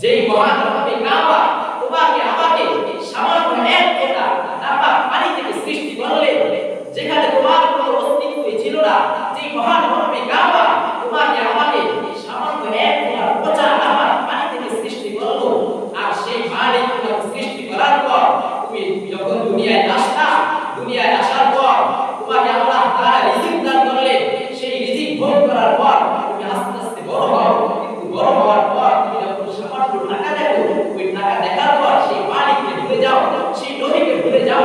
যেই মহান রব্বে কাবা তোমাকে আমাকে সামান্য এক ফোঁটা নাপাক পানি থেকে সৃষ্টি করলে যেখানে তোমার কোনো অস্তিত্বই ছিল না, যেই মহান রব্বে তোমাকে আমাকে সামান্য এক ফোঁটা পচা নাপাক পানি থেকে সৃষ্টি করল। আর সেই মালিক তোমাকে সৃষ্টি করার পর, তুমি যখন দুনিয়ায় আসতা দুনিয়ায় আসার পর তোমাকে আল্লাহ তাআলা রিজিক দান করলে সেই রিজিক ভোগ করার পর তুমি আস্তে আস্তে বড় হও, কিন্তু বড় হওয়ার পর ওই দেখার পর সেই পানিকে ভুলে যাও সেই নবীকে ভুলে যাও।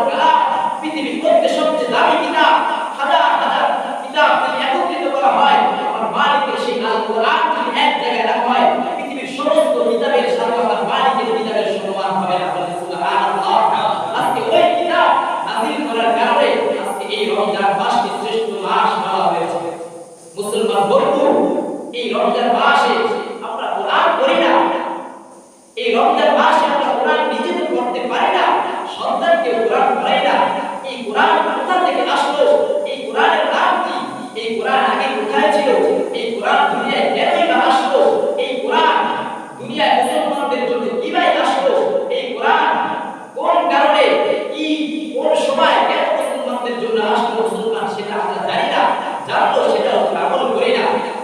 মুসলমান বন্ধু, এই রমজান মাসে আমরা কোরআন পড়ি না। এই রমজান মাসে আমরা কোরআন নিজে পড়তে পারি না, সন্তানকে কোরআন পড়াই না। এই কোরআন কোথা থেকে আসলো? এই কোরআনের নাম কি? এই কোরআন আগে কোথায় ছিল? এই কোরআন দুনিয়ায়